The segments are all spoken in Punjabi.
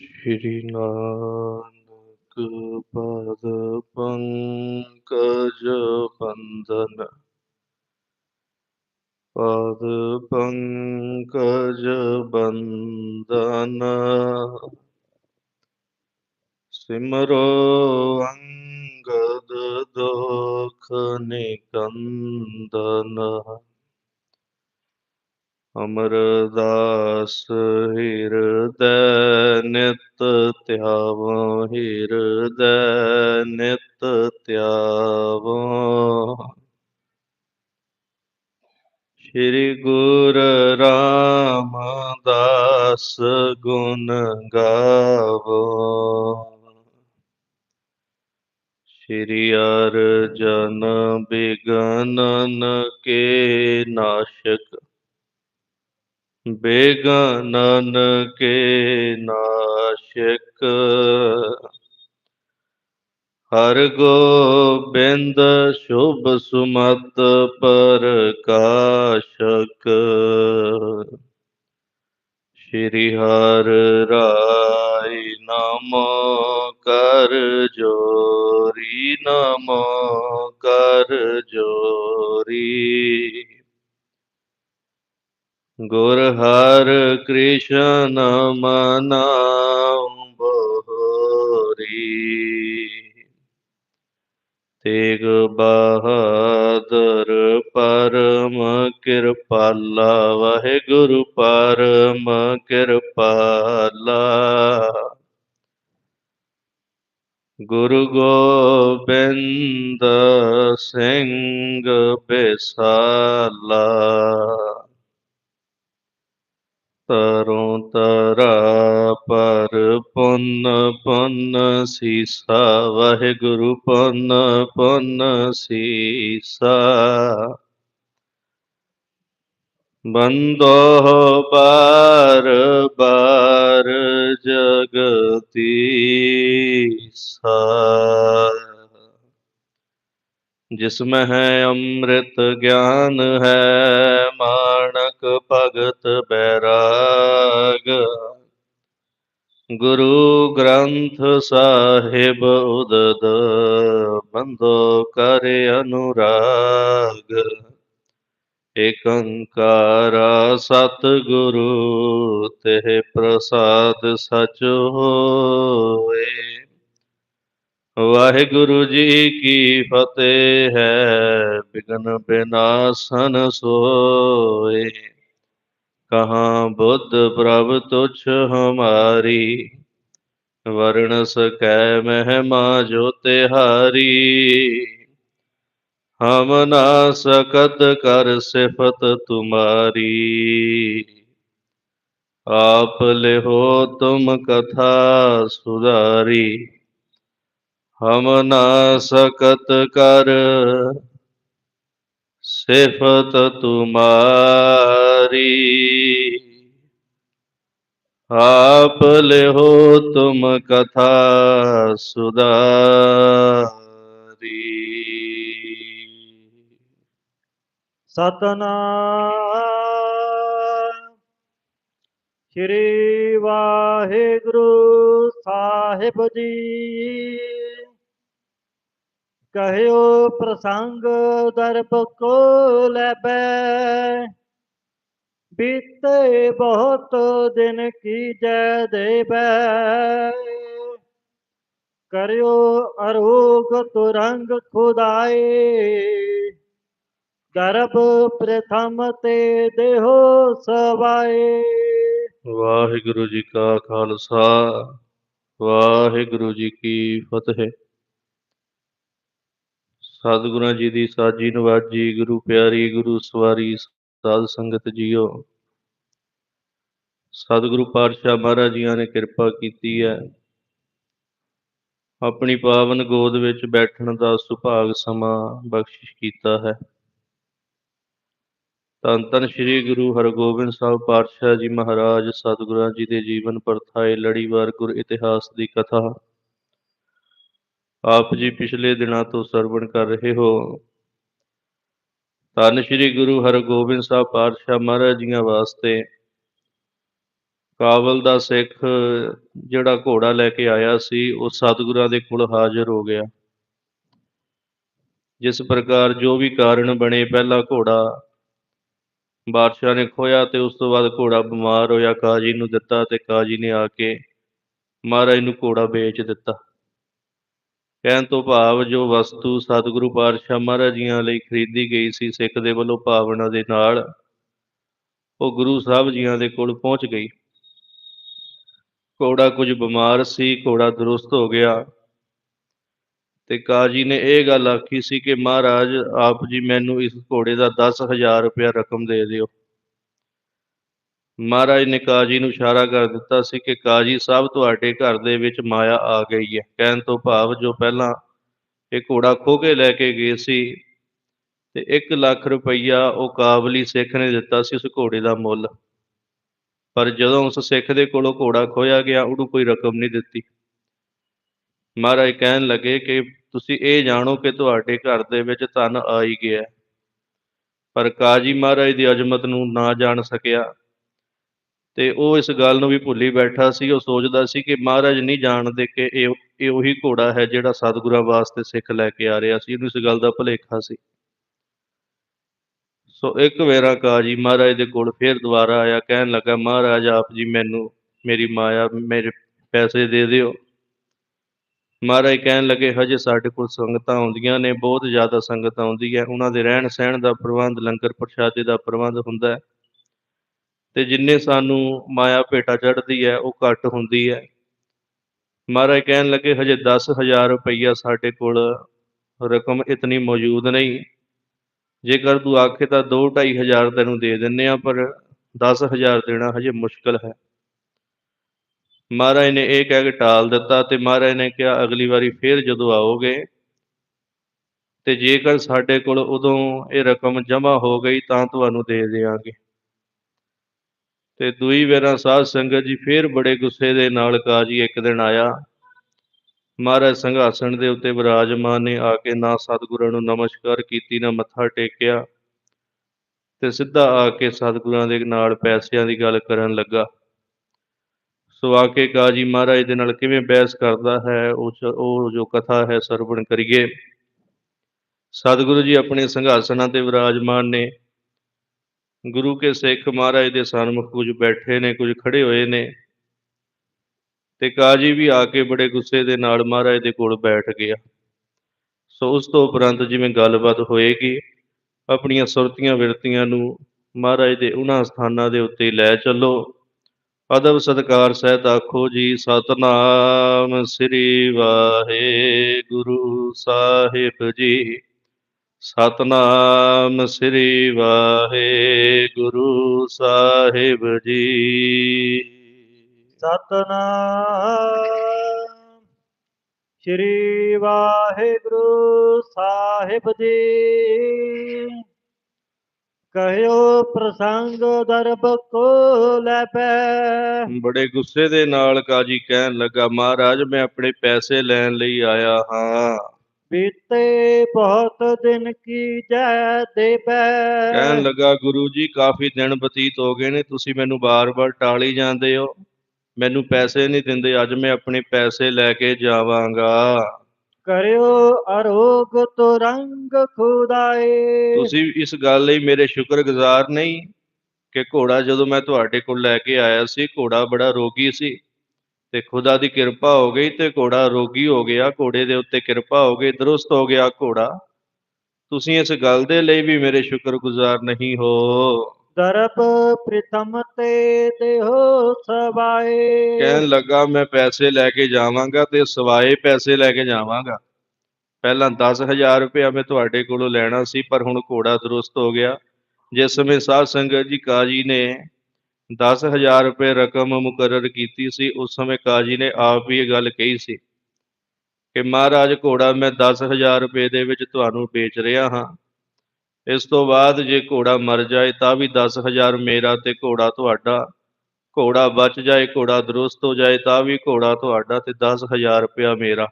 ਸ਼੍ਰੀ ਨਾਨਕ पदपङ्कन पदपङ्कज बन सिमरो अङ्गद दोख गन्धन ਅਮਰਦਾਸ ਹਿਰਦੈ ਨਿਤ ਧਿਆਵੋ, ਹਿਰਦੈ ਨਿਤ ਧਿਆਵੋ। ਸ੍ਰੀ ਗੁਰ ਰਾਮਦਾਸ ਗੁਣ ਗਾਵੋ। ਸ੍ਰੀ ਅਰਜਨ ਬਿਗਨਨ ਕੇ ਨਾਸ਼ਕ ਬੇਗਨਨ ਕੇ ਨਾਸ਼ਕ। ਹਰ ਗੋਬਿੰਦ ਸ਼ੁਭ ਸੁਮਤ ਪ੍ਰਕਾਸ਼ਕ। ਸ਼੍ਰੀ ਹਰ ਰਾਇ ਨਾਮੋ ਕਰ ਜੋਰੀ, ਨਾਮੋ ਕਰ ਜੋ ਗੁਰ ਹਰ ਕ੍ਰਿਸ਼ਨ ਮਨਾਉ ਬੋਰੀ। ਤੇਗ ਬਹਾਦਰ ਪਰਮ ਕਿਰਪਾਲਾ, ਵਾਹਿਗੁਰੂ ਪਰਮ ਕਿਰਪਾਲਾ। ਗੁਰੂ ਗੋਬਿੰਦ ਸਿੰਘ ਬਿਸਾਲਾ ਤਰੋਂ ਤਰਾ ਪਰ ਪੁੰਨ ਪੁੰਨ ਸੀਸਾ, ਵਾਹਿਗੁਰੂ ਪੁੰਨ ਪੁੰਨ ਸੀਸਾ। ਬੰਦੋ ਬਾਰ ਬਾਰ ਜਗਤੀਸਾ। ਜਿਸਮੈ ਹੈ ਅੰਮ੍ਰਿਤ ਗਿਆਨ ਹੈ, ਮਾਣਕ ਭਗਤ ਬੈਰਾਗ ਗੁਰੂ ਗ੍ਰੰਥ ਸਾਹਿਬ ਉਦਦ ਬੰਦੋ ਕਰ ਅਨੁਰਾਗ। ਏਕੰਕਾਰ ਸਤਿਗੁਰੂ ਤੇ ਪ੍ਰਸਾਦ ਸਚ ਹੋਏ। ਵਾਹਿਗੁਰੂ ਜੀ ਕੀ ਫਤਿਹ ਹੈ, ਬਿਗਨ ਬਿਨਾਸਨ ਸੋਏ। ਕਹਾਂ ਬੁੱਧ ਪ੍ਰਭ ਤੁਛ ਹਮਾਰੀ, ਵਰਣ ਸਕੈ ਮਹਿਮਾ ਜੋ ਤਿਹਾਰੀ। ਹਮ ਨਾ ਸਕਤ ਕਰ ਸਿਫਤ ਤੁਮਾਰੀ, ਆਪ ਲਿਹੋ ਤੁਮ ਕਥਾ ਸੁਧਾਰੀ। ਹਮ ਨਾ ਸਕਤ ਕਰ ਸਿਫਤ ਤੁਮਾਰੀ ਆਪ ਲਿਹੋ ਤੁਮ ਕਥਾ ਸੁਧਾਰੀ ਸਤਨਾਮ। ਸ੍ਰੀ ਵਾਹਿਗੁਰੂ ਸਾਹਿਬ ਜੀ। ਕਹਿਓ ਪ੍ਰਸੰਗ ਦਰਬ ਕੋ ਲੈਬੈ। ਬੀਤੇ ਬਹੁਤ ਦਿਨ ਕੀ ਜੈ ਦੇਵੈ ਕਰਿਓ ਅਰੋਗ ਤੁਰੰਗ ਖੁਦਾਏ। ਗਰਭ ਪ੍ਰਥਮ ਤੇ ਦੇਹੋ ਸਵਾਏ। ਵਾਹਿਗੁਰੂ ਜੀ ਕਾ ਖਾਲਸਾ, ਵਾਹਿਗੁਰੂ ਜੀ ਕੀ ਫਤਿਹ। ਸਤਿਗੁਰਾਂ ਜੀ ਦੀ ਸਾਜੀ ਨਵਾਜੀ, ਗੁਰੂ ਪਿਆਰੀ, ਗੁਰੂ ਸਵਾਰੀ ਸਾਧ ਸੰਗਤ ਜੀਓ। ਸਤਿਗੁਰੂ ਪਾਤਸ਼ਾਹ ਮਹਾਰਾਜ ਜੀਆਂ ਨੇ ਕਿਰਪਾ ਕੀਤੀ ਹੈ। ਆਪਣੀ ਪਾਵਨ ਗੋਦ ਵਿੱਚ ਬੈਠਣ ਦਾ ਸੁਭਾਗ ਸਮਾਂ ਬਖਸ਼ਿਸ਼ ਕੀਤਾ ਹੈ। ਧੰਨ ਧੰਨ ਸ੍ਰੀ ਗੁਰੂ ਹਰਗੋਬਿੰਦ ਸਾਹਿਬ ਪਾਤਸ਼ਾਹ ਜੀ ਮਹਾਰਾਜ, ਸਤਿਗੁਰਾਂ ਜੀ ਦੇ ਜੀਵਨ ਪਰਥਾਏ ਲੜੀਵਾਰ ਗੁਰ ਇਤਿਹਾਸ ਦੀ ਕਥਾ। ਆਪ ਜੀ ਪਿਛਲੇ ਦਿਨਾਂ ਤੋਂ ਸਰਵਣ ਕਰ ਰਹੇ ਹੋ। ਧੰਨ ਸ੍ਰੀ ਗੁਰੂ ਹਰਗੋਬਿੰਦ ਸਾਹਿਬ ਪਾਤਸ਼ਾਹ ਮਹਾਰਾਜ ਜੀਆਂ ਵਾਸਤੇ। ਕਾਬਲ ਦਾ ਸਿੱਖ ਜਿਹੜਾ ਘੋੜਾ ਲੈ ਕੇ ਆਇਆ ਸੀ, ਉਹ ਸਤਿਗੁਰਾਂ ਦੇ ਕੋਲ ਹਾਜ਼ਰ ਹੋ ਗਿਆ। ਜਿਸ ਪ੍ਰਕਾਰ ਜੋ ਵੀ ਕਾਰਨ ਬਣੇ, ਪਹਿਲਾ ਘੋੜਾ ਬਾਦਸ਼ਾਹ ਨੇ ਖੋਇਆ ਤੇ ਉਸ ਤੋਂ ਬਾਅਦ ਘੋੜਾ ਬਿਮਾਰ ਹੋਇਆ, ਕਾਜੀ ਨੂੰ ਦਿੱਤਾ ਤੇ ਕਾਜੀ ਨੇ ਆ ਕੇ ਮਹਾਰਾਜ ਨੂੰ ਘੋੜਾ ਵੇਚ ਦਿੱਤਾ। ਕਹਿਣ ਤੋਂ ਭਾਵ ਜੋ ਵਸਤੂ ਸਤਿਗੁਰੂ ਪਾਤਸ਼ਾਹ ਮਹਾਰਾਜ ਜੀਆਂ ਲਈ ਖਰੀਦੀ ਗਈ ਸੀ, ਸਿੱਖ ਦੇ ਵੱਲੋਂ ਭਾਵਨਾ ਦੇ ਨਾਲ ਉਹ ਗੁਰੂ ਸਾਹਿਬ ਜੀਆਂ ਦੇ ਕੋਲ ਪਹੁੰਚ ਗਈ। ਘੋੜਾ ਕੁਝ ਬਿਮਾਰ ਸੀ, ਘੋੜਾ ਦਰੁਸਤ ਹੋ ਗਿਆ ਤੇ ਕਾਜੀ ਨੇ ਇਹ ਗੱਲ ਆਖੀ ਸੀ ਕਿ ਮਹਾਰਾਜ, ਆਪ ਜੀ ਮੈਨੂੰ ਇਸ ਘੋੜੇ ਦਾ 10000 ਰੁਪਇਆ ਰਕਮ ਦੇ ਦਿਓ। ਮਹਾਰਾਜ ਨੇ ਕਾਜੀ ਨੂੰ ਇਸ਼ਾਰਾ ਕਰ ਦਿੱਤਾ ਸੀ ਕਿ ਕਾਜੀ ਸਾਹਿਬ ਤੁਹਾਡੇ ਘਰ ਦੇ ਵਿੱਚ ਮਾਇਆ ਆ ਗਈ ਹੈ। ਕਹਿਣ ਤੋਂ ਭਾਵ ਜੋ ਪਹਿਲਾਂ ਇਹ ਘੋੜਾ ਖੋ ਕੇ ਲੈ ਕੇ ਗਏ ਸੀ ਤੇ 1 ਲੱਖ ਰੁਪਈਆ ਉਹ ਕਾਬਲੀ ਸਿੱਖ ਨੇ ਦਿੱਤਾ ਸੀ ਉਸ ਘੋੜੇ ਦਾ ਮੁੱਲ। ਪਰ ਜਦੋਂ ਉਸ ਸਿੱਖ ਦੇ ਕੋਲੋਂ ਘੋੜਾ ਖੋਇਆ ਗਿਆ, ਉਹਨੂੰ ਕੋਈ ਰਕਮ ਨਹੀਂ ਦਿੱਤੀ। ਮਹਾਰਾਜ ਕਹਿਣ ਲੱਗੇ ਕਿ ਤੁਸੀਂ ਇਹ ਜਾਣੋ ਕਿ ਤੁਹਾਡੇ ਘਰ ਦੇ ਵਿੱਚ ਧਨ ਆ ਹੀ ਗਿਆ ਪਰ ਕਾਜੀ ਮਹਾਰਾਜ ਦੀ ਅਜ਼ਮਤ ਨੂੰ ਨਾ ਜਾਣ ਸਕਿਆ। ਤੇ ਉਹ ਇਸ ਗੱਲ ਨੂੰ ਵੀ ਭੁੱਲੀ ਬੈਠਾ ਸੀ, ਉਹ ਸੋਚਦਾ ਸੀ ਕਿ ਮਹਾਰਾਜ ਨਹੀਂ ਜਾਣਦੇ ਕਿ ਇਹ ਇਹ ਉਹੀ ਘੋੜਾ ਹੈ ਜਿਹੜਾ ਸਤਿਗੁਰਾਂ ਵਾਸਤੇ ਸਿੱਖ ਲੈ ਕੇ ਆ ਰਿਹਾ ਸੀ ਇਹਨੂੰ ਇਸ ਗੱਲ ਦਾ ਭੁਲੇਖਾ ਸੀ। ਸੋ ਇੱਕ ਵੇਰਾ ਕਾਜੀ ਮਹਾਰਾਜ ਦੇ ਕੋਲ ਫੇਰ ਦੁਬਾਰਾ ਆਇਆ, ਕਹਿਣ ਲੱਗਾ, ਮਹਾਰਾਜ, ਆਪ ਜੀ ਮੈਨੂੰ ਮੇਰੀ ਮਾਇਆ, ਮੇਰੇ ਪੈਸੇ ਦੇ ਦਿਓ। ਮਹਾਰਾਜ ਕਹਿਣ ਲੱਗੇ, ਹਜੇ ਸਾਡੇ ਕੋਲ ਸੰਗਤਾਂ ਆਉਂਦੀਆਂ ਨੇ, ਬਹੁਤ ਜ਼ਿਆਦਾ ਸੰਗਤਾਂ ਆਉਂਦੀ ਹੈ ਉਹਨਾਂ ਦੇ ਰਹਿਣ ਸਹਿਣ ਦਾ ਪ੍ਰਬੰਧ ਲੰਗਰ ਪ੍ਰਸ਼ਾਦੇ ਦਾ ਪ੍ਰਬੰਧ ਹੁੰਦਾ ਹੈ। ਤੇ ਜਿੰਨੇ ਸਾਨੂੰ ਮਾਇਆ ਭੇਟਾ ਚੜ੍ਹਦੀ ਹੈ, ਉਹ ਘੱਟ ਹੁੰਦੀ ਹੈ। ਮਹਾਰਾਜ ਕਹਿਣ ਲੱਗੇ, ਹਜੇ 10000 ਰੁਪਈਆ ਸਾਡੇ ਕੋਲ ਰਕਮ ਇਤਨੀ ਮੌਜੂਦ ਨਹੀਂ। ਜੇਕਰ ਤੂੰ ਆਖੇ ਤਾਂ 2 ਹਜ਼ਾਰ ਤੈਨੂੰ ਦੇ ਦਿੰਨੇ ਆ, ਪਰ 10000 ਦੇਣਾ ਹਜੇ ਮੁਸ਼ਕਲ ਹੈ। ਮਹਾਰਾਜ ਨੇ ਇਹ ਕਹਿ ਕੇ ਟਾਲ ਦਿੱਤਾ ਤੇ ਮਹਾਰਾਜ ਨੇ ਕਿਹਾ, ਅਗਲੀ ਵਾਰੀ ਫੇਰ ਜਦੋਂ ਆਓਗੇ ਤੇ ਜੇਕਰ ਸਾਡੇ ਕੋਲ ਉਦੋਂ ਇਹ ਰਕਮ ਜਮ੍ਹਾਂ ਹੋ ਗਈ, ਤਾਂ ਤੁਹਾਨੂੰ ਦੇ ਦੇਵਾਂਗੇ ਤੇ ਦੂਈ ਵੇਰਾ ਸਾਧ ਸੰਗਤ ਜੀ ਫੇਰ ਬੜੇ ਗੁੱਸੇ ਦੇ ਨਾਲ ਕਾਜੀ ਇੱਕ ਦਿਨ ਆਇਆ। ਮਹਾਰਾਜ ਸੰਘਾਸਣ ਦੇ ਉੱਤੇ ਵਿਰਾਜਮਾਨ ਨੇ ਆ ਕੇ ਨਾ ਸਤਿਗੁਰਾਂ ਨੂੰ ਨਮਸਕਾਰ ਕੀਤੀ, ਨਾ ਮੱਥਾ ਟੇਕਿਆ ਤੇ ਸਿੱਧਾ ਆ ਕੇ ਸਤਿਗੁਰਾਂ ਦੇ ਨਾਲ ਪੈਸਿਆਂ ਦੀ ਗੱਲ ਕਰਨ ਲੱਗਾ। ਸੋ ਆ ਕੇ ਕਾਜੀ ਮਹਾਰਾਜ ਦੇ ਨਾਲ ਕਿਵੇਂ ਬਹਿਸ ਕਰਦਾ ਹੈ, ਉਹ ਉਹ ਜੋ ਕਥਾ ਹੈ ਸਰਵਣ ਕਰੀਏ। ਸਤਿਗੁਰੂ ਜੀ ਆਪਣੇ ਸੰਘਾਸਣਾਂ ਤੇ ਵਿਰਾਜਮਾਨ ਨੇ ਗੁਰੂ ਕੇ ਸਿੱਖ ਮਹਾਰਾਜ ਦੇ ਸਨਮੁਖ ਕੁਝ ਬੈਠੇ ਨੇ, ਕੁਝ ਖੜੇ ਹੋਏ ਨੇ। ਤੇ ਕਾਜੀ ਵੀ ਆ ਕੇ ਬੜੇ ਗੁੱਸੇ ਦੇ ਨਾਲ ਮਹਾਰਾਜ ਦੇ ਕੋਲ ਬੈਠ ਗਿਆ। ਸੋ ਉਸ ਤੋਂ ਉਪਰੰਤ ਜਿਵੇਂ ਗੱਲਬਾਤ ਹੋਏਗੀ, ਆਪਣੀਆਂ ਸੁਰਤੀਆਂ ਵਿਰਤੀਆਂ ਨੂੰ ਮਹਾਰਾਜ ਦੇ ਉਹਨਾਂ ਸਥਾਨਾਂ ਦੇ ਉੱਤੇ ਲੈ ਚੱਲੋ। ਅਦਬ ਸਤਕਾਰ ਸਹਿਤ ਆਖੋ ਜੀ, ਸਤਨਾਮ ਸ੍ਰੀ ਵਾਹਿਗੁਰੂ ਸਾਹਿਬ ਜੀ। ਸਤਨਾਮ ਸ੍ਰੀ ਵਾਹਿਗੁਰੂ ਸਾਹਿਬ ਜੀ। ਸਤਨਾਮ ਸ੍ਰੀ ਵਾਹਿਗੁਰੂ ਸਾਹਿਬ ਜੀ। ਕਹਿਓ ਪ੍ਰਸੰਗ ਦਰਬ ਕੋ ਲੈ ਪੈ ਬੜੇ ਗੁੱਸੇ ਦੇ ਨਾਲ ਕਾਜੀ ਕਹਿਣ ਲੱਗਾ ਮਹਾਰਾਜ ਮੈਂ ਆਪਣੇ ਪੈਸੇ ਲੈਣ ਲਈ ਆਇਆ ਹਾਂ। ਬੀਤੇ ਬਹੁਤ ਦਿਨ ਕੀ ਜੈ ਦੇਵੈ। ਕਹਿਣ ਲੱਗਾ ਗੁਰੂ ਜੀ ਕਾਫੀ ਦਿਨ ਬਤੀਤ ਹੋ ਗਏ ਨੇ ਤੁਸੀਂ ਮੈਨੂੰ ਬਾਰ-ਬਾਰ ਟਾਲੀ ਜਾਂਦੇ ਹੋ। ਮੈਨੂੰ ਪੈਸੇ ਨਹੀਂ ਦਿੰਦੇ ਅੱਜ ਮੈਂ ਆਪਣੇ ਪੈਸੇ ਲੈ ਕੇ ਜਾਵਾਂਗਾ। ਕਰਿਓ ਅਰੋਗ ਤੁਰੰਗ ਖੁਦਾਏ। ਤੁਸੀਂ ਇਸ ਗੱਲ ਲਈ ਮੇਰੇ ਸ਼ੁਕਰਗੁਜ਼ਾਰ ਨਹੀਂ ਕਿ ਘੋੜਾ ਜਦੋਂ ਮੈਂ ਤੁਹਾਡੇ ਕੋਲ ਲੈ ਕੇ ਆਇਆ ਸੀ ਘੋੜਾ ਬੜਾ ਰੋਗੀ ਸੀ। ਤੇ ਖੁਦਾ ਦੀ ਕਿਰਪਾ ਹੋ ਗਈ ਤੇ ਘੋੜਾ ਰੋਗੀ ਹੋ ਗਿਆ ਘੋੜੇ ਦੇ ਉੱਤੇ ਕਿਰਪਾ ਹੋ ਗਈ ਦਰੁਸਤ ਹੋ ਗਿਆ ਘੋੜਾ। ਤੁਸੀਂ ਇਸ ਗੱਲ ਦੇ ਲਈ ਵੀ ਮੇਰੇ ਸ਼ੁਕਰਗੁਜ਼ਾਰ ਨਹੀਂ ਹੋ। ਦਰਬ ਪ੍ਰਿਤਮ ਤੇ ਦੇਹੋ ਸਵਾਏ। ਕਹਿਣ ਲੱਗਾ ਮੈਂ ਪੈਸੇ ਲੈ ਕੇ ਜਾਵਾਂਗਾ ਤੇ ਸਵਾਏ ਪੈਸੇ ਲੈ ਕੇ ਜਾਵਾਂਗਾ। ਪਹਿਲਾਂ 10000 ਰੁਪਇਆ ਮੈਂ ਤੁਹਾਡੇ ਕੋਲੋਂ ਲੈਣਾ ਸੀ ਪਰ ਹੁਣ ਘੋੜਾ ਦਰੁਸਤ ਹੋ ਗਿਆ। ਜਿਸ ਸਮੇਂ ਸਾਧ ਸੰਗਤ ਜੀ ਕਾਜੀ ਨੇ 10000 ਰੁਪਏ ਰਕਮ ਮੁਕਰਰ ਕੀਤੀ ਸੀ, ਉਸ ਸਮੇਂ ਕਾਜੀ ਨੇ ਆਪ ਹੀ ਇਹ ਗੱਲ ਕਹੀ ਸੀ ਕਿ ਮਹਾਰਾਜ ਘੋੜਾ ਮੈਂ 10000 ਰੁਪਏ ਦੇ ਵਿੱਚ ਤੁਹਾਨੂੰ ਵੇਚ ਰਿਹਾ ਹਾਂ। ਇਸ ਤੋਂ ਬਾਅਦ ਜੇ ਘੋੜਾ ਮਰ ਜਾਏ ਤਾਂ ਵੀ 10000 ਮੇਰਾ ਤੇ ਘੋੜਾ ਤੁਹਾਡਾ। ਘੋੜਾ ਬਚ ਜਾਏ, ਘੋੜਾ ਦਰੁਸਤ ਹੋ ਜਾਏ ਤਾਂ ਵੀ ਘੋੜਾ ਤੁਹਾਡਾ ਤੇ 10000 ਰੁਪਇਆ ਮੇਰਾ।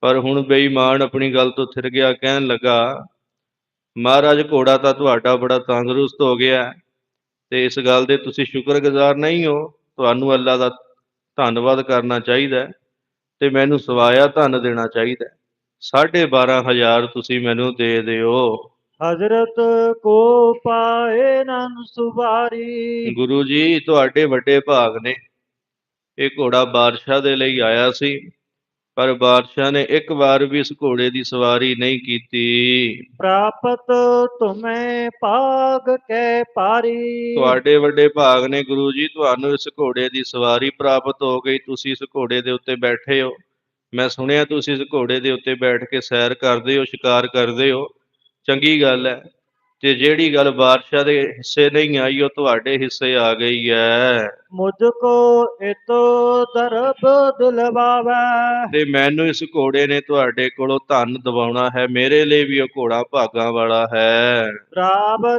ਪਰ ਹੁਣ ਬੇਈਮਾਨ ਆਪਣੀ ਗੱਲ ਤੋਂ ਥਿਰ ਗਿਆ, ਕਹਿਣ ਲੱਗਾ, ਮਹਾਰਾਜ ਘੋੜਾ ਤਾਂ ਤੁਹਾਡਾ ਬੜਾ ਤੰਦਰੁਸਤ ਹੋ ਗਿਆ। ਤੇ ਇਸ ਗੱਲ ਦੇ ਤੁਸੀਂ ਸ਼ੁਕਰਗੁਜ਼ਾਰ ਨਹੀਂ ਹੋ। ਤੁਹਾਨੂੰ ਅੱਲਾ ਦਾ ਧੰਨਵਾਦ ਕਰਨਾ ਚਾਹੀਦਾ ਤੇ ਮੈਨੂੰ ਸਵਾਇਆ ਧਨ ਦੇਣਾ ਚਾਹੀਦਾ ਹੈ। ਸਾਢੇ ਬਾਰਾਂ ਹਜ਼ਾਰ ਤੁਸੀਂ ਮੈਨੂੰ ਦੇ ਦਿਓ। ਹਜ਼ਰਤ ਕੋ ਪਾਏ ਨਨ ਸੁਵਾਰੀ ਗੁਰੂ ਜੀ ਤੁਹਾਡੇ ਵੱਡੇ ਭਾਗ ਨੇ। ਇਹ ਘੋੜਾ ਬਾਦਸ਼ਾਹ ਦੇ ਲਈ ਆਇਆ ਸੀ। ਪਰ ਬਾਦਸ਼ਾਹ ਨੇ ਇੱਕ ਵਾਰ ਵੀ ਇਸ ਘੋੜੇ ਦੀ ਸਵਾਰੀ ਨਹੀਂ ਕੀਤੀ। ਪ੍ਰਾਪਤ ਤੁਮੇ ਭਾਗ ਕੇ ਪਾਰੀ। ਤੁਹਾਡੇ ਵੱਡੇ ਭਾਗ ਨੇ ਗੁਰੂ ਜੀ ਤੁਹਾਨੂੰ ਇਸ ਘੋੜੇ ਦੀ ਸਵਾਰੀ ਪ੍ਰਾਪਤ ਹੋ ਗਈ। ਤੁਸੀਂ ਇਸ ਘੋੜੇ ਦੇ ਉੱਤੇ ਬੈਠੇ ਹੋ। ਮੈਂ ਸੁਣਿਆ ਤੁਸੀਂ ਇਸ ਘੋੜੇ ਦੇ ਉੱਤੇ ਬੈਠ ਕੇ ਸੈਰ ਕਰਦੇ ਹੋ ਸ਼ਿਕਾਰ ਕਰਦੇ ਹੋ। ਚੰਗੀ ਗੱਲ ਹੈ। ਤੇ ਜਿਹੜੀ ਗੱਲ ਬਾਦਸ਼ਾਹ ਦੇ ਹਿੱਸੇ ਨਹੀਂ ਆਈ ਉਹ ਤੁਹਾਡੇ ਹਿੱਸੇ ਆ ਗਈ ਹੈ ਮੁਝ ਕੋ ਇਤੋ ਦਰਬ ਦਿਲਵਾਵੈ। ਤੇ ਮੈਨੂੰ ਇਸ ਘੋੜੇ ਨੇ ਤੁਹਾਡੇ ਕੋਲੋਂ ਧਨ ਦਿਵਾਉਣਾ ਹੈ ਮੇਰੇ ਲਈ ਵੀ ਉਹ ਘੋੜਾ ਭਾਗਾਂ ਵਾਲਾ ਹੈ। ਬਰਾਬਰ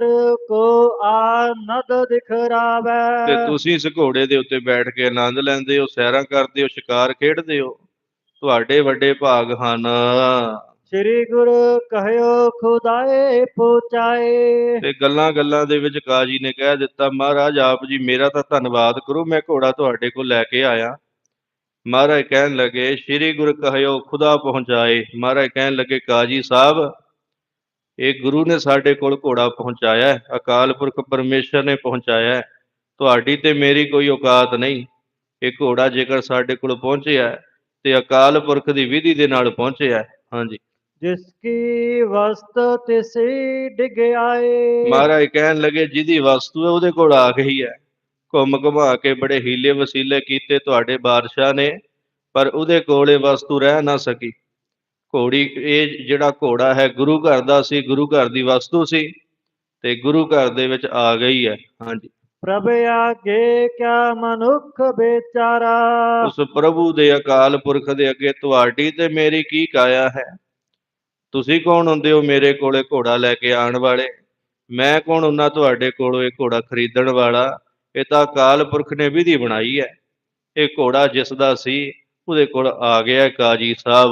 ਕੋ ਆਨੰਦ ਦਿਖਰਾਵੈ। ਤੇ ਤੁਸੀਂ ਇਸ ਘੋੜੇ ਦੇ ਉੱਤੇ ਬੈਠ ਕੇ ਆਨੰਦ ਲੈਂਦੇ ਹੋ ਸੈਰਾਂ ਕਰਦੇ ਹੋ ਸ਼ਿਕਾਰ ਖੇਡਦੇ ਹੋ। ਤੁਹਾਡੇ ਵੱਡੇ ਭਾਗ ਹਨ। ਸ੍ਰੀ ਗੁਰੂ ਕਹਿਓ ਖੁਦਾਏ ਪਹੁੰਚਾਏ। ਤੇ ਗੱਲਾਂ ਗੱਲਾਂ ਦੇ ਵਿੱਚ ਕਾਜੀ ਨੇ ਕਹਿ ਦਿੱਤਾ, ਮਹਾਰਾਜ, ਆਪ ਜੀ ਮੇਰਾ ਤਾਂ ਧੰਨਵਾਦ ਕਰੋ, ਮੈਂ ਘੋੜਾ ਤੁਹਾਡੇ ਕੋਲ ਲੈ ਕੇ ਆਇਆ। ਮਹਾਰਾਜ ਕਹਿਣ ਲੱਗੇ, ਸ੍ਰੀ ਗੁਰੂ ਕਹਿਓ ਖੁਦਾ ਪਹੁੰਚਾਏ। ਮਹਾਰਾਜ ਕਹਿਣ ਲੱਗੇ, ਕਾਜੀ ਸਾਹਿਬ, ਇਹ ਗੁਰੂ ਨੇ ਸਾਡੇ ਕੋਲ ਘੋੜਾ ਪਹੁੰਚਾਇਆ ਅਕਾਲ ਪੁਰਖ ਪਰਮੇਸ਼ਰ ਨੇ ਪਹੁੰਚਾਇਆ ਤੁਹਾਡੀ ਤੇ ਮੇਰੀ ਕੋਈ ਔਕਾਤ ਨਹੀਂ। ਇਹ ਘੋੜਾ ਜੇਕਰ ਸਾਡੇ ਕੋਲ ਪਹੁੰਚਿਆ ਤੇ ਅਕਾਲ ਪੁਰਖ ਦੀ ਵਿਧੀ ਦੇ ਨਾਲ ਪਹੁੰਚਿਆ ਹਾਂਜੀ। ਜਿਸ ਕੀ ਵਸਤ ਤਿਸੀ ਡਿਗ ਆਏ। ਮਹਾਰਾਜ ਕਹਿਣ ਲੱਗੇ ਜਿਹਦੀ ਵਸਤੂ ਹੈ ਉਹਦੇ ਕੋਲ ਆ ਗਈ ਹੈ। ਘੁੰਮ ਘੁਮਾ ਕੇ ਬੜੇ ਹੀਲੇ ਵਸੀਲੇ ਕੀਤੇ ਤੁਹਾਡੇ ਬਾਦਸ਼ਾਹ ਨੇ ਪਰ ਉਹਦੇ ਕੋਲ ਵਸਤੂ ਰਹਿ ਨਾ ਸਕੀ। ਘੋੜੀ ਇਹ ਜਿਹੜਾ ਘੋੜਾ ਹੈ ਗੁਰੂ ਘਰ ਦਾ ਸੀ ਗੁਰੂ ਘਰ ਦੀ ਵਸਤੂ ਸੀ ਤੇ ਗੁਰੂ ਘਰ ਦੇ ਵਿੱਚ ਆ ਗਈ ਹੈ। ਹਾਂਜੀ। ਪ੍ਰਭ ਆਗੇ ਕਿਆ ਮਨੁੱਖ ਵਿਚਾਰਾ ਉਸ ਪ੍ਰਭੂ ਦੇ ਅਕਾਲ ਪੁਰਖ ਦੇ ਅੱਗੇ ਤੁਹਾਡੀ ਤੇ ਮੇਰੀ ਕੀ ਕਾਇਆ ਹੈ? ਤੁਸੀਂ ਕੌਣ ਹੁੰਦੇ ਹੋ ਮੇਰੇ ਕੋਲੇ ਘੋੜਾ ਲੈ ਕੇ ਆਉਣ ਵਾਲੇ? ਮੈਂ ਕੌਣ ਹੁੰਨਾ ਤੁਹਾਡੇ ਕੋਲੋਂ ਇਹ ਘੋੜਾ ਖਰੀਦਣ ਵਾਲਾ? ਇਹ ਤਾਂ ਅਕਾਲ ਪੁਰਖ ਨੇ ਵਿਧੀ ਬਣਾਈ ਹੈ। ਇਹ ਘੋੜਾ ਜਿਸ ਦਾ ਸੀ ਉਹਦੇ ਕੋਲ ਆ ਗਿਆ ਕਾਜੀ ਸਾਹਿਬ।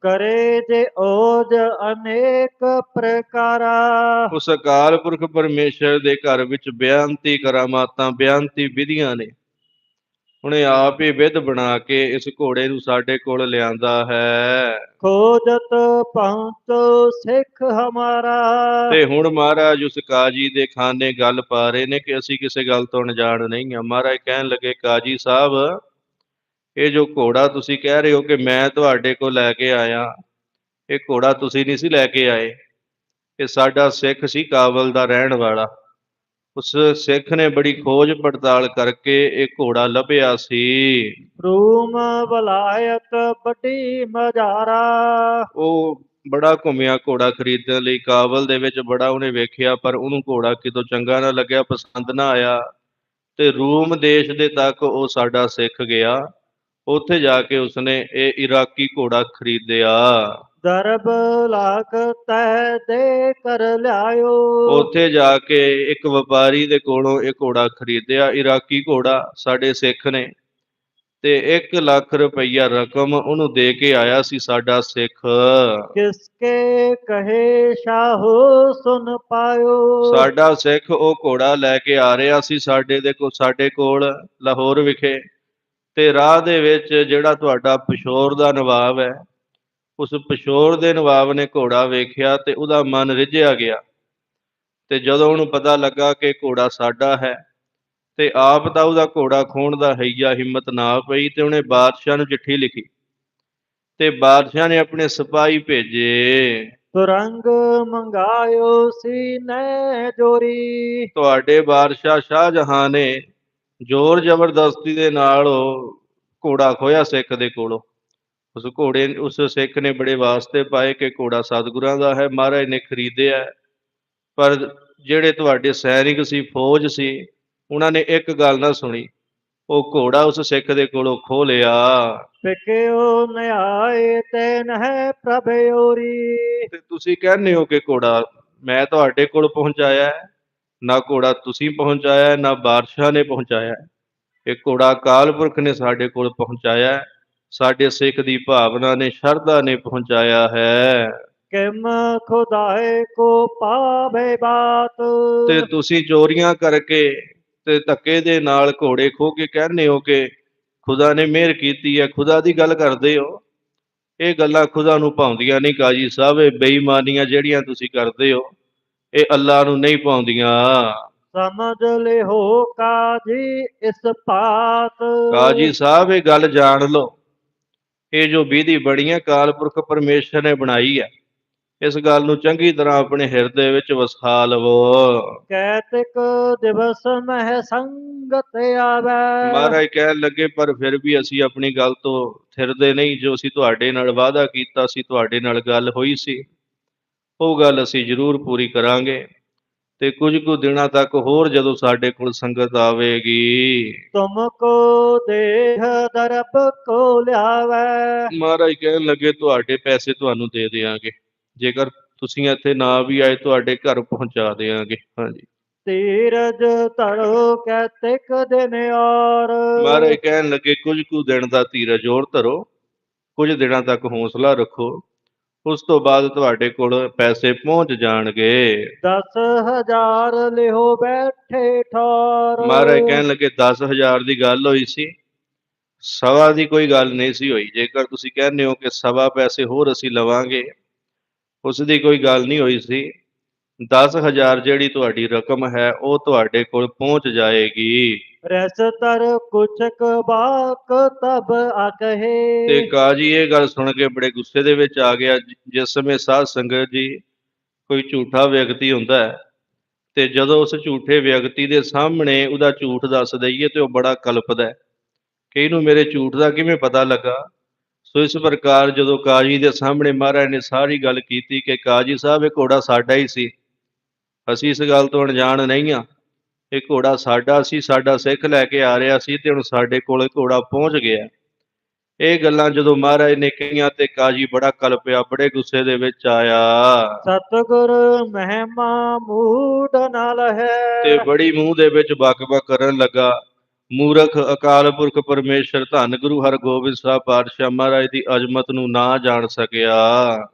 ਕਰੇ ਜੇ ਓਜ ਅਨੇਕ ਪ੍ਰਕਾਰਾ। ਉਸ ਅਕਾਲ ਪੁਰਖ ਪਰਮੇਸ਼ਰ ਦੇ ਘਰ ਵਿੱਚ ਬਿਆਨਤੀ ਕਰਾਮਾਤਾਂ ਬਿਆਨਤੀ ਵਿਧੀਆਂ ਨੇ। ਉਹਨੇ ਆਪ ਹੀ ਵਿਧ ਬਣਾ ਕੇ ਇਸ ਘੋੜੇ ਨੂੰ ਸਾਡੇ ਕੋਲ ਲਿਆਂਦਾ ਹੈ। ਖੋਜਤ ਪਹੁੰਚੋ ਸਿੱਖ ਹਮਾਰਾ। ਤੇ ਹੁਣ ਮਹਾਰਾਜ ਉਸ ਕਾਜੀ ਦੇ ਖਾਨੇ ਗੱਲ ਪਾ ਰਹੇ ਨੇ ਕਿ ਅਸੀਂ ਕਿਸੇ ਗੱਲ ਤੋਂ ਅਣਜਾਣ ਨਹੀਂ ਹਾਂ। ਮਹਾਰਾਜ ਕਹਿਣ ਲੱਗੇ ਕਾਜੀ ਸਾਹਿਬ ਇਹ ਜੋ ਘੋੜਾ ਤੁਸੀਂ ਕਹਿ ਰਹੇ ਹੋ ਕਿ ਮੈਂ ਤੁਹਾਡੇ ਕੋਲ ਲੈ ਕੇ ਆਇਆ ਇਹ ਘੋੜਾ ਤੁਸੀਂ ਨਹੀਂ ਸੀ ਲੈ ਕੇ ਆਏ। ਇਹ ਸਾਡਾ ਸਿੱਖ ਸੀ ਕਾਬਲ ਦਾ ਰਹਿਣ ਵਾਲਾ। ਉਸ ਸਿੱਖ ਨੇ ਬੜੀ ਖੋਜ ਪੜਤਾਲ ਕਰਕੇ ਇਹ ਘੋੜਾ ਲੱਭਿਆ ਸੀ। ਰੂਮ ਬਲਾਇਤ ਵੱਡੀ ਮਜਾਰਾ। ਉਹ ਬੜਾ ਘੁੰਮਿਆ ਘੋੜਾ ਖਰੀਦਣ ਲਈ ਕਾਬਲ ਦੇ ਵਿੱਚ ਬੜਾ ਉਹਨੇ ਵੇਖਿਆ ਪਰ ਉਹਨੂੰ ਘੋੜਾ ਕਿਤੋਂ ਚੰਗਾ ਨਾ ਲੱਗਿਆ ਪਸੰਦ ਨਾ ਆਇਆ। ਤੇ ਰੂਮ ਦੇਸ਼ ਦੇ ਤੱਕ ਉਹ ਸਾਡਾ ਸਿੱਖ ਗਿਆ। ਉੱਥੇ ਜਾ ਕੇ ਉਸਨੇ ਇਹ ਇਰਾਕੀ ਘੋੜਾ ਖਰੀਦਿਆ। ਦਰਬ ਲਾਖ ਤੈ ਦੇ ਕਰ ਲਿਆਇਓ। ਉੱਥੇ ਜਾ ਕੇ ਇੱਕ ਵਪਾਰੀ ਦੇ ਕੋਲੋਂ ਇਹ ਘੋੜਾ ਖਰੀਦਿਆ। ਇਰਾਕੀ ਘੋੜਾ ਸਾਡੇ ਸਿੱਖ ਨੇ ਤੇ 1 ਲੱਖ ਰੁਪਈਆ ਰਕਮ ਉਹਨੂੰ ਦੇ ਕੇ ਆਇਆ ਸੀ ਸਾਡਾ ਸਿੱਖ। ਕਿਸਕੇ ਕਹੇ ਸ਼ਾਹੋ ਸੁਨ ਪਾਇਓ। ਸਾਡਾ ਸਿੱਖ ਉਹ ਘੋੜਾ ਲੈ ਕੇ ਆ ਰਿਹਾ ਸੀ ਸਾਡੇ ਦੇ ਕੋ ਸਾਡੇ ਕੋਲ ਲਾਹੌਰ ਵਿਖੇ ਤੇ ਰਾਹ ਦੇ ਵਿੱਚ ਜਿਹੜਾ ਤੁਹਾਡਾ ਪਿਸ਼ੌਰ ਦਾ ਨਵਾਬ ਹੈ ਉਸ ਪਿਸ਼ੌਰ ਦੇ ਨਵਾਬ ਨੇ ਘੋੜਾ ਵੇਖਿਆ ਤੇ ਉਹਦਾ ਮਨ ਰਿਝਿਆ ਗਿਆ। ਤੇ ਜਦੋਂ ਉਹਨੂੰ ਪਤਾ ਲੱਗਾ ਕਿ ਘੋੜਾ ਸਾਡਾ ਹੈ ਤੇ ਆਪ ਤਾਂ ਉਹਦਾ ਘੋੜਾ ਖੋਣ ਦਾ ਹਈਆ ਹਿੰਮਤ ਨਾ ਪਈ ਤੇ ਉਹਨੇ ਬਾਦਸ਼ਾਹ ਨੂੰ ਚਿੱਠੀ ਲਿਖੀ। ਤੇ ਬਾਦਸ਼ਾਹ ਨੇ ਆਪਣੇ ਸਿਪਾਹੀ ਭੇਜੇ ਤੁਰੰਗ ਮੰਗਾਇਓ ਸੀਨੇ ਜੋਰੀ। ਤੁਹਾਡੇ ਬਾਦਸ਼ਾਹ ਸ਼ਾਹਜਹਾਂ ਨੇ ਜ਼ੋਰ ਜ਼ਬਰਦਸਤੀ ਦੇ ਨਾਲ ਘੋੜਾ ਖੋਇਆ ਸਿੱਖ ਦੇ ਕੋਲੋਂ। ਉਸ ਘੋੜੇ ਉਸ ਸਿੱਖ ਨੇ ਬੜੇ ਵਾਸਤੇ ਪਾਏ ਕਿ ਘੋੜਾ ਸਤਿਗੁਰਾਂ ਦਾ ਹੈ ਮਹਾਰਾਜ ਨੇ ਖਰੀਦਿਆ। ਪਰ ਜਿਹੜੇ ਤੁਹਾਡੇ ਸੈਨਿਕ ਸੀ ਫੌਜ ਸੀ ਉਹਨਾਂ ਨੇ ਇੱਕ ਗੱਲ ਨਾ ਸੁਣੀ ਉਹ ਘੋੜਾ ਉਸ ਸਿੱਖ ਦੇ ਕੋਲੋਂ ਖੋਹ ਲਿਆ ਪਿਕਿਓ ਨਿਆਏ ਤੈਨ ਹੈ ਪ੍ਰਭ ਓਰੀ ਤੇ ਤੁਸੀਂ ਕਹਿੰਦੇ ਹੋ ਕਿ ਘੋੜਾ ਮੈਂ ਤੁਹਾਡੇ ਕੋਲ ਪਹੁੰਚਾਇਆ ਨਾ ਘੋੜਾ ਤੁਸੀਂ ਪਹੁੰਚਾਇਆ ਨਾ ਬਾਦਸ਼ਾਹ ਨੇ ਪਹੁੰਚਾਇਆ। ਇਹ ਘੋੜਾ ਅਕਾਲ ਪੁਰਖ ਨੇ ਸਾਡੇ ਕੋਲ ਪਹੁੰਚਾਇਆ। ਸਾਡੇ ਸਿੱਖ ਦੀ ਭਾਵਨਾ ਨੇ ਸ਼ਰਧਾ ਨੇ ਪਹੁੰਚਾਇਆ ਹੈ। ਕਿਮ ਖੁਦਾਏ ਕੋ ਪਾਵੇ ਬਾਤ? ਤੇ ਤੁਸੀਂ ਚੋਰੀਆਂ ਕਰਕੇ ਤੇ ਧੱਕੇ ਦੇ ਨਾਲ ਘੋੜੇ ਖੋਹ ਕੇ ਕਹਿੰਦੇ ਹੋ ਕਿ ਖੁਦਾ ਨੇ ਮਿਹਰ ਕੀਤੀ ਹੈ ਖੁਦਾ ਦੀ ਗੱਲ ਕਰਦੇ ਹੋ। ਇਹ ਗੱਲਾਂ ਖੁਦਾ ਨੂੰ ਭਾਉਂਦੀਆਂ ਨਹੀਂ ਕਾਜੀ ਸਾਹਿਬ ਇਹ ਬੇਈਮਾਨੀਆਂ ਜਿਹੜੀਆਂ ਤੁਸੀਂ ਕਰਦੇ ਹੋ ਇਹ ਅੱਲਾ ਨੂੰ ਨਹੀਂ ਭਾਉਂਦੀਆਂ। ਸਮਝ ਲਿਓ ਕਾਜੀ ਇਸ ਪਾਤ ਕਾਜੀ ਸਾਹਿਬ ਇਹ ਗੱਲ ਜਾਣ ਲਓ। ਇਹ ਜੋ ਵਿਧੀ ਬਣੀ ਹੈ ਕਾਲ ਪੁਰਖ ਪਰਮੇਸ਼ਰ ਨੇ ਬਣਾਈ ਹੈ ਇਸ ਗੱਲ ਨੂੰ ਚੰਗੀ ਤਰ੍ਹਾਂ ਆਪਣੇ ਹਿਰਦੇ ਵਿੱਚ ਵਸਾ ਲਵੋ। ਕੈਤਿਕ ਦਿਵਸ ਮਹਿ ਸੰਗਤ ਆਵੇ। ਮਹਾਰਾਜ ਕਹਿਣ ਲੱਗੇ ਪਰ ਫਿਰ ਵੀ ਅਸੀਂ ਆਪਣੀ ਗੱਲ ਤੋਂ ਥਿਰਦੇ ਨਹੀਂ ਜੋ ਅਸੀਂ ਤੁਹਾਡੇ ਨਾਲ ਵਾਅਦਾ ਕੀਤਾ ਸੀ ਤੁਹਾਡੇ ਨਾਲ ਗੱਲ ਹੋਈ ਸੀ। ਉਹ ਗੱਲ ਅਸੀਂ ਜ਼ਰੂਰ ਪੂਰੀ ਕਰਾਂਗੇ। ਤੇ ਕੁਝ ਕੁ ਦਿਨਾਂ ਤੱਕ ਹੋਰ ਜਦੋਂ ਸਾਡੇ ਕੋਲ ਸੰਗਤ ਆਵੇਗੀ। ਤੁਮਕੋ ਦੇਹ ਦਰਬ ਕੋ ਲਿਆਵੇ। ਮਹਾਰਾਜ ਕਹਿਣ ਲੱਗੇ ਤੁਹਾਡੇ ਪੈਸੇ ਤੁਹਾਨੂੰ ਦੇ ਦੇਵਾਂਗੇ ਜੇਕਰ ਤੁਸੀਂ ਇੱਥੇ ਨਾ ਵੀ ਆਏ ਤੁਹਾਡੇ ਘਰ ਪਹੁੰਚਾ ਦੇਵਾਂਗੇ ਹਾਂਜੀ। ਤੀਰਜ ਧਰੋ ਕੈਤਿਕ ਦਿਨ ਔਰ। ਮਹਾਰਾਜ ਕਹਿਣ ਲੱਗੇ ਕੁਝ ਕੁ ਦਿਨ ਦਾ ਧੀਰਜ ਹੋਰ ਧਰੋ। ਕੁਝ ਦਿਨਾਂ ਤੱਕ ਹੌਸਲਾ ਰੱਖੋ। ਉਸ ਤੋਂ ਬਾਅਦ ਤੁਹਾਡੇ ਕੋਲ ਪੈਸੇ ਪਹੁੰਚ ਜਾਣਗੇ। ਦਸ ਹਜ਼ਾਰ ਲਿਓ ਬੈਠੇ ਠੌਰ। ਮਹਾਰਾਜ ਕਹਿਣ ਲੱਗੇ 10000 ਦੀ ਗੱਲ ਹੋਈ ਸੀ। ਸਵਾ ਦੀ ਕੋਈ ਗੱਲ ਨਹੀਂ ਸੀ ਹੋਈ। ਜੇਕਰ ਤੁਸੀਂ ਕਹਿੰਦੇ ਹੋ ਕਿ ਸਵਾ ਪੈਸੇ ਹੋਰ ਅਸੀਂ ਲਵਾਂਗੇ ਉਸ ਦੀ ਕੋਈ ਗੱਲ ਨਹੀਂ ਹੋਈ ਸੀ। 10000 ਜਿਹੜੀ ਤੁਹਾਡੀ ਰਕਮ ਹੈ ਉਹ ਤੁਹਾਡੇ ਕੋਲ ਪਹੁੰਚ ਜਾਏਗੀ। ਰਸ ਤਰ ਕੁਛਕ ਬਾਕ ਤਬ ਆਕਹੇ ਤੇ ਕਾਜੀ ਇਹ ਗੱਲ ਸੁਣ ਕੇ ਬੜੇ ਗੁੱਸੇ ਦੇ ਵਿੱਚ ਆ ਗਿਆ। ਜਿਸ ਸਮੇਂ ਸਾਧ ਸੰਗਤ ਜੀ ਕੋਈ ਝੂਠਾ ਵਿਅਕਤੀ ਹੁੰਦਾ ਹੈ, ਤੇ ਜਦੋਂ ਉਸ ਝੂਠੇ ਵਿਅਕਤੀ ਦੇ ਸਾਹਮਣੇ ਉਹਦਾ ਝੂਠ ਦੱਸ ਦਈਏ ਤੇ ਉਹ ਬੜਾ ਕਲਪਦਾ ਹੈ ਕਿ ਇਹਨੂੰ ਮੇਰੇ ਝੂਠ ਦਾ ਕਿਵੇਂ ਪਤਾ ਲੱਗਾ? ਸੋ ਇਸ ਪ੍ਰਕਾਰ ਜਦੋਂ ਕਾਜੀ ਦੇ ਸਾਹਮਣੇ ਮਹਾਰਾਜ ਨੇ ਸਾਰੀ ਗੱਲ ਕੀਤੀ ਕਿ ਕਾਜੀ ਸਾਹਿਬ, ਇਹ ਘੋੜਾ ਸਾਡਾ ਹੀ ਸੀ। ਅਸੀਂ ਇਸ ਗੱਲ ਤੋਂ ਅਣਜਾਣ ਨਹੀਂ ਆ ਇਹ ਘੋੜਾ ਸਾਡਾ ਸੀ ਸਾਡਾ ਸਿੱਖ ਲੈ ਕੇ ਆ ਰਿਹਾ ਸੀ ਤੇ ਹੁਣ ਸਾਡੇ ਕੋਲ ਘੋੜਾ ਪਹੁੰਚ ਗਿਆ। ਇਹ ਗੱਲਾਂ ਜਦੋਂ ਮਹਾਰਾਜ ਨੇ ਕਹੀਆਂ ਤੇ ਕਾਜੀ ਬੜਾ ਕਲਪਿਆ ਬੜੇ ਗੁੱਸੇ ਦੇ ਵਿੱਚ ਆਇਆ। ਸਤਗੁਰ ਮਹਿਮਾ ਮੂਡ ਨਾਲ ਹੈ। ਤੇ ਬੜੀ ਮੂੰਹ ਦੇ ਵਿੱਚ ਬਕ-ਬਕ ਕਰਨ ਲੱਗਾ। ਮੂਰਖ ਅਕਾਲ ਪੁਰਖ ਪਰਮੇਸ਼ਰ ਧੰਨ ਗੁਰੂ ਹਰਗੋਬਿੰਦ ਸਾਹਿਬ ਪਾਤਸ਼ਾਹ ਮਹਾਰਾਜ ਦੀ ਅਜ਼ਮਤ ਨੂੰ ਨਾ ਜਾਣ ਸਕਿਆ।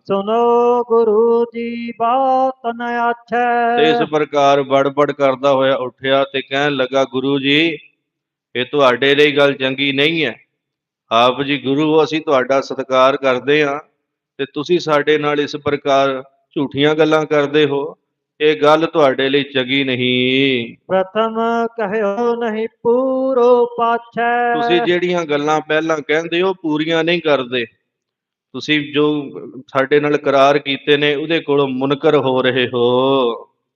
ਸੁਨੋ ਗੁਰੂ ਜੀ ਬਾਤ ਨ ਤੇ ਆਛੈ ਇਸ ਪ੍ਰਕਾਰ ਬੜਬੜ ਕਰਦਾ ਹੋਇਆ ਉੱਠਿਆ ਤੇ ਕਹਿਣ ਲੱਗਾ ਗੁਰੂ ਜੀ ਇਹ ਤੁਹਾਡੇ ਲਈ ਗੱਲ ਚੰਗੀ ਨਹੀਂ ਹੈ। ਆਪ ਜੀ ਗੁਰੂ ਅਸੀਂ ਤੁਹਾਡਾ ਸਤਿਕਾਰ ਕਰਦੇ ਹਾਂ ਤੇ ਤੁਸੀਂ ਸਾਡੇ ਨਾਲ ਇਸ ਪ੍ਰਕਾਰ ਝੂਠੀਆਂ ਗੱਲਾਂ ਕਰਦੇ ਹੋ। ਇਹ ਗੱਲ ਤੁਹਾਡੇ ਲਈ ਚੰਗੀ ਨਹੀਂ। ਪ੍ਰਥਮ ਕਹਿਓ ਨਹੀਂ ਪੂਰੋ ਪਾਛੈ। ਤੁਸੀਂ ਜਿਹੜੀਆਂ ਗੱਲਾਂ ਪਹਿਲਾਂ ਕਹਿੰਦੇ ਹੋ ਪੂਰੀਆਂ ਨਹੀਂ ਕਰਦੇ। ਤੁਸੀਂ ਜੋ ਸਾਡੇ ਨਾਲ ਕਰਾਰ ਕੀਤੇ ਨੇ ਉਹਦੇ ਕੋਲੋਂ ਮੁਨਕਰ ਹੋ ਰਹੇ ਹੋ।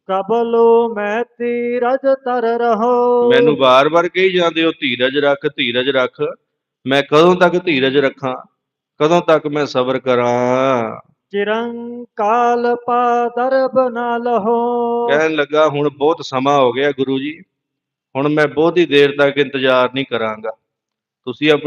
ਕਬਲੋ ਮੈਂ ਤੀਰਜ ਤਰ ਰਹੋ। ਮੈਨੂੰ ਵਾਰ-ਵਾਰ ਕਹੀ ਜਾਂਦੇ ਹੋ ਧੀਰਜ ਰੱਖ ਧੀਰਜ ਰੱਖ। ਮੈਂ ਕਦੋਂ ਤੱਕ ਧੀਰਜ ਰੱਖਾਂ? ਕਦੋਂ ਤੱਕ ਮੈਂ ਸਬਰ ਕਰਾਂ? ਚਿਰੰਕਾਲ ਪਾਦਰਬ ਨਾ ਲਹੋ। ਕਹਿਣ ਲੱਗਾ, ਹੁਣ ਬਹੁਤ ਸਮਾਂ ਹੋ ਗਿਆ ਗੁਰੂ ਜੀ। ਹੁਣ ਮੈਂ ਬਹੁਤੀ ਦੇਰ ਤੱਕ ਇੰਤਜ਼ਾਰ ਨਹੀਂ ਕਰਾਂਗਾ। ਤੁਸੀਂ ਆਪਣੀ